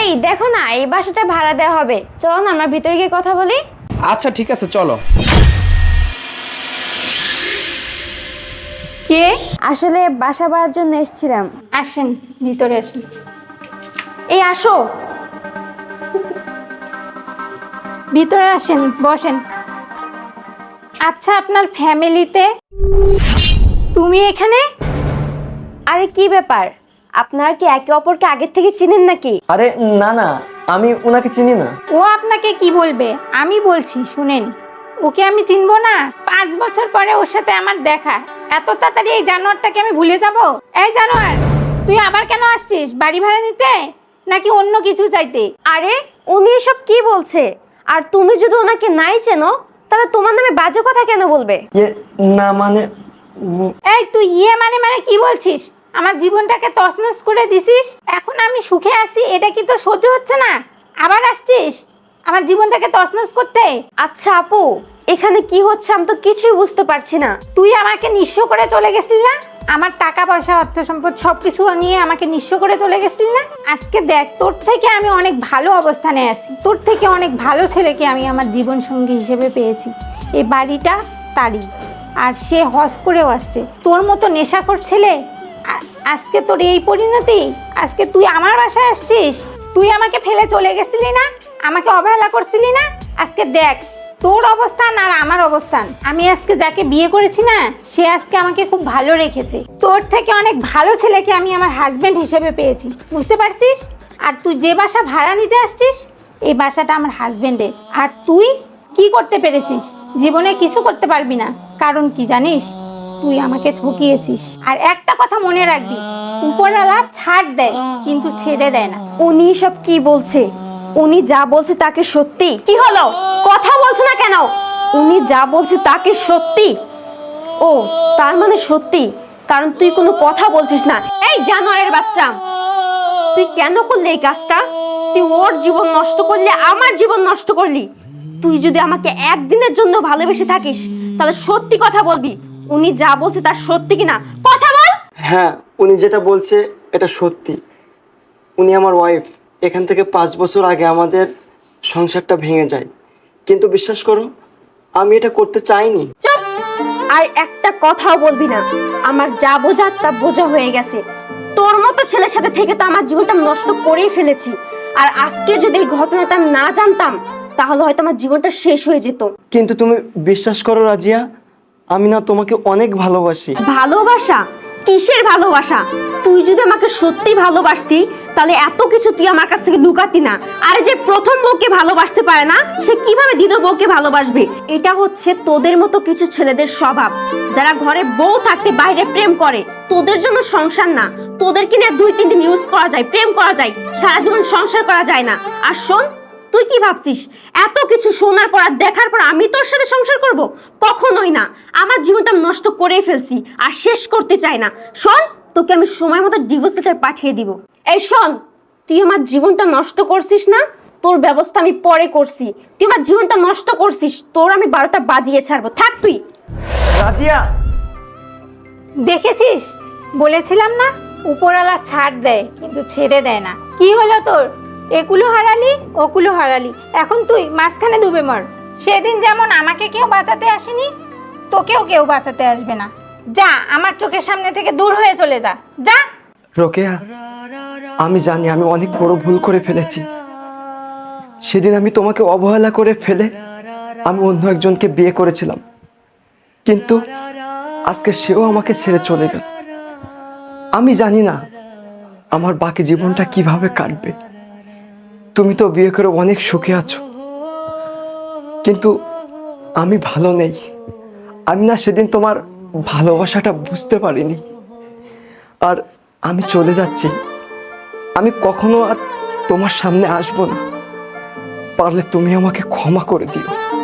এই দেখো না এই বাসাটা ভাড়া দেওয়া হবে। চলো না আমরা ভিতরে গিয়ে কথা বলি? আচ্ছা ঠিক আছে চলো। কে? আসলে বাসা ভাড়ার জন্য এসেছিলাম। আসেন ভিতরে আসেন। এই আসো। ভিতরে আসেন বসেন। আচ্ছা আপনার ফ্যামিলিতে? তুমি এখানে? আরে কি ব্যাপার? আপনারা কি একে অপরকে আগের থেকে চিনেন নাকি? আরে না না আমি ওনাকে চিনি না। ও আপনাকে কি বলবে? আমি বলছি শুনেন। ওকে আমি চিনবো না? পাঁচ বছর পরে ওর সাথে আমার দেখা। এত তাড়াতাড়ি এই জানোয়ারটাকে আমি ভুলে যাব? এই জানোয়ার তুই আবার কেন আসছিস? বাড়ি ভাড়া নিতে? নাকি অন্য কিছু চাইতে? আরে উনি এসব কি বলছে? আর তুমি যদি ওনাকে নাই চেনো তাহলে তোমার নামে বাজে কথা কেন বলবে? ইয়ে না মানে এই তুই ইয়ে মানে মানে কি বলছিস? আমার জীবনটাকে তছনছ করে দিছিস? এখন আমি সুখে আছি এটা কি তো সহ্য হচ্ছে না? আবার আসছিস? আমার জীবনটাকে তছনছ করতে? আচ্ছা আপু এখানে কি হচ্ছে আমি তো কিছুই বুঝতে পারছি না। তুই আমাকে নিঃস্ব করে চলে গেছিস না? আমার টাকা পয়সা অর্থ সম্পদ সব কিছু নিয়ে আমাকে নিঃস্ব করে চলে গেছিলি না? আজকে দেখ তোর থেকে আমি অনেক ভালো অবস্থানে আছি। তোর থেকে অনেক ভালো ছেলেকে আমি আমার জীবন সঙ্গী হিসেবে পেয়েছি। এই বাড়িটা তারই। আর সে হজ করেও আসছে। তোর মতো নেশাখোর ছেলে আজকে তোর এই পরিণতি? আজকে তুই আমার বাসায় আসছিস? তুই আমাকে ফেলে চলে গেছিলি না? আমাকে অবহেলা করছিলি না? আজকে দেখ, তোর অবস্থান আর আমার অবস্থান। আমি আজকে যাকে বিয়ে করেছি না, সে আজকে আমাকে খুব ভালো রেখেছে। তোর থেকে অনেক ভালো ছেলেকে আমি আমার হাজবেন্ড হিসেবে পেয়েছি। বুঝতে পারছিস? আর তুই যে বাসা ভাড়া নিতে আসছিস, এই বাসাটা আমার হাজবেন্ডের আর তুই কি করতে পেরেছিস? জীবনে কিছু করতে পারবি না। কারণ কি জানিস? তুই আমাকে ঠকিয়েছিস। আর একটা কথা মনে রাখবি উপরওয়ালা ছাড় দেয় কিন্তু ছেড়ে দেয় না। উনি সব কি বলছে? উনি যা বলছে তাকে সত্যি? কি হলো? কথা বলছে না কেন? উনি যা বলছে তাকে সত্যি? ও তার মানে সত্যি? কারণ তুই কোনো কথা বলছিস না। এই জানোয়ারের বাচ্চা! তুই কেন করলি এই কাজটা? তুই ওর জীবন নষ্ট করলি আমার জীবন নষ্ট করলি। তুই যদি আমাকে একদিনের জন্য ভালোবেসে থাকিস তাহলে সত্যি কথা বলবি। উনি যা বলছে তার সত্যি কিনা কথা বল। হ্যাঁ উনি যেটা বলছে এটা সত্যি। উনি আমার ওয়াইফ এখান থেকে পাঁচ বছর আগে আমাদের সংসারটা ভেঙে যায়। কিন্তু বিশ্বাস করো আমি এটা করতে চাইনি। চুপ। আর একটা কথাও বলবি না। আমার যা বোঝার তা বোঝা হয়ে গেছে। তোর মতো ছেলের সাথে থেকে তো আমার জীবনটা নষ্ট করেই ফেলেছি। আর আজকে যদি এই ঘটনাটা না জানতাম তাহলে হয়তো আমার জীবনটা শেষ হয়ে যেত। কিন্তু তুমি বিশ্বাস করো রাজিয়া আমি না তোমাকে অনেক ভালোবাসি। ভালোবাসা? কিসের ভালোবাসা? তুই যদি আমাকে সত্যি ভালোবাসতি, তাহলে এত কিছু তুই আমার কাছ থেকে লুকাতি না। আর যে প্রথম বউকে ভালোবাসতে পারে না, সে কীভাবে দ্বিতীয় বউকে ভালোবাসবে? এটা হচ্ছে তোদের মতো কিছু ছেলেদের স্বভাব। যারা ঘরে বউ থাকতে বাইরে প্রেম করে, তোদের জন্য সংসার না। তোদেরকে নিয়ে দুই, তিন দিন ইউজ করা যায়, প্রেম করা যায়। সারা জীবন সংসার করা যায় না। আর শোন তুই কি ভাবছিস? এত কিছু শোনার পর আর দেখার পর আমি তোর সাথে সংসার করব? কখনোই না। আমার জীবনটা আমি নষ্ট করেই ফেলছি আর শেষ করতে চাই না। শোন তোকে আমি সময় মতো ডিভোর্স লেটার পাঠিয়ে দিব। এই শোন তুই আমার জীবনটা নষ্ট করছিস না? তোর ব্যবস্থা আমি পরে করছি। তুই আমার জীবনটা নষ্ট করছিস তোর আমি বারোটা বাজিয়ে ছাড়বো। থাক তুই। রাজিয়া! দেখেছিস? বলেছিলাম না উপরওয়ালা ছাড় দেয় কিন্তু ছেড়ে দেয় না। কি হলো তোর? একুলো হারালি, ওকুলো হারালি। এখন তুই মাঝখানে ডুবে মর। সেদিন যেমন আমাকে কেউ বাঁচাতে আসেনি, তোকেও কেউ বাঁচাতে আসবে না। যা, আমার চোখের সামনে থেকে দূর হয়ে চলে যা। যা। রোকেয়া, আমি জানি আমি অনেক বড় ভুল করে ফেলেছি। সেদিন আমি তোমাকে অবহেলা করে ফেলে আমি অন্য একজনকে বিয়ে করেছিলাম। কিন্তু আজকে সেও আমাকে ছেড়ে চলে গেল। আমি জানি না আমার বাকি জীবনটা কীভাবে কাটবে। তুমি তো বিয়ে করে অনেক সুখে আছো। কিন্তু আমি ভালো নেই। আমি না সেদিন তোমার ভালোবাসাটা বুঝতে পারিনি। আর আমি চলে যাচ্ছি। আমি কখনো আর তোমার সামনে আসব না। পারলে তুমি আমাকে ক্ষমা করে দিও।